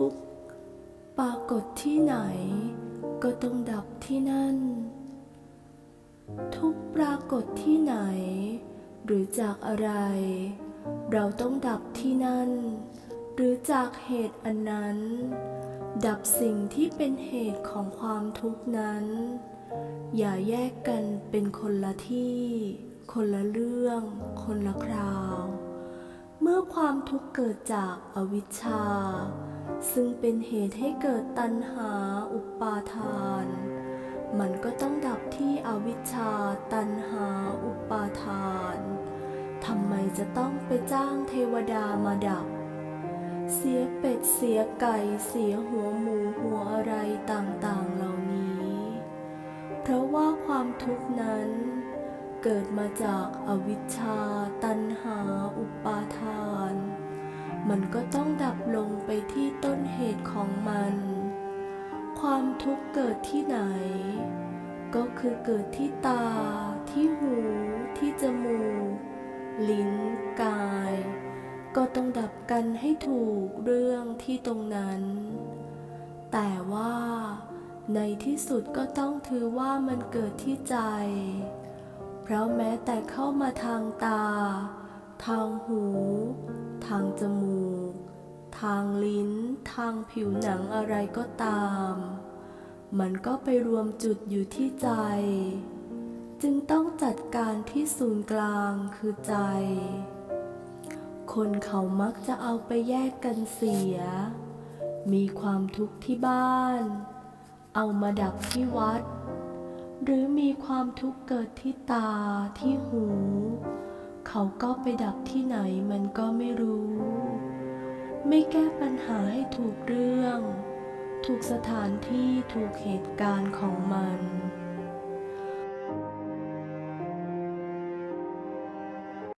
ทุกข์ ปรากฏที่ไหน ก็ต้องดับที่นั่น ทุกปรากฏที่ไหน หรือจากอะไร เราต้องดับที่นั่น หรือจากเหตุอันนั้น ดับสิ่งที่เป็นเหตุของความทุกข์นั้น อย่าแยกกันเป็นคนละที่ คนละเรื่อง คนละคราวเมื่อความทุกข์เกิดจากอวิชชา ซึ่งเป็นเหตุให้เกิดตัณหาอุปาทาน มันก็ต้องดับที่อวิชชาตัณหาอุปาทานทำไมจะต้องไปจ้างเทวดามาดับ เสียเป็ดเสียไก่เสียหัวหมูหัวอะไรต่างๆเหล่านี้ เพราะว่าความทุกข์นั้น เกิดมาจากอวิชชาตัณหา มันก็ต้องดับลงไปที่ต้นเหตุของมัน ความทุกข์เกิดที่ไหน ก็คือเกิดที่ตา ที่หู ที่จมูก ลิ้น กาย ก็ต้องดับกันให้ถูกเรื่องที่ตรงนั้น แต่ว่าในที่สุดก็ต้องถือว่ามันเกิดที่ใจ เพราะแม้แต่เข้ามาทางตา ทางหูางจมูก ทางลิ้น ทางผิวหนังอะไรก็ตาม มันก็ไปรวมจุดอยู่ที่ใจ จึงต้องจัดการที่ศูนย์กลางคือใจ คนเขามักจะเอาไปแยกกันเสีย มีความทุกข์ที่บ้าน เอามาดับที่วัด หรือมีความทุกข์เกิดที่ตาที่หู เขาก็ไปดับที่ไหนมันก็ไม่รู้ ไม่แก้ปัญหาให้ถูกเรื่อง ถูกสถานที่ถูกเหตุการณ์ของมัน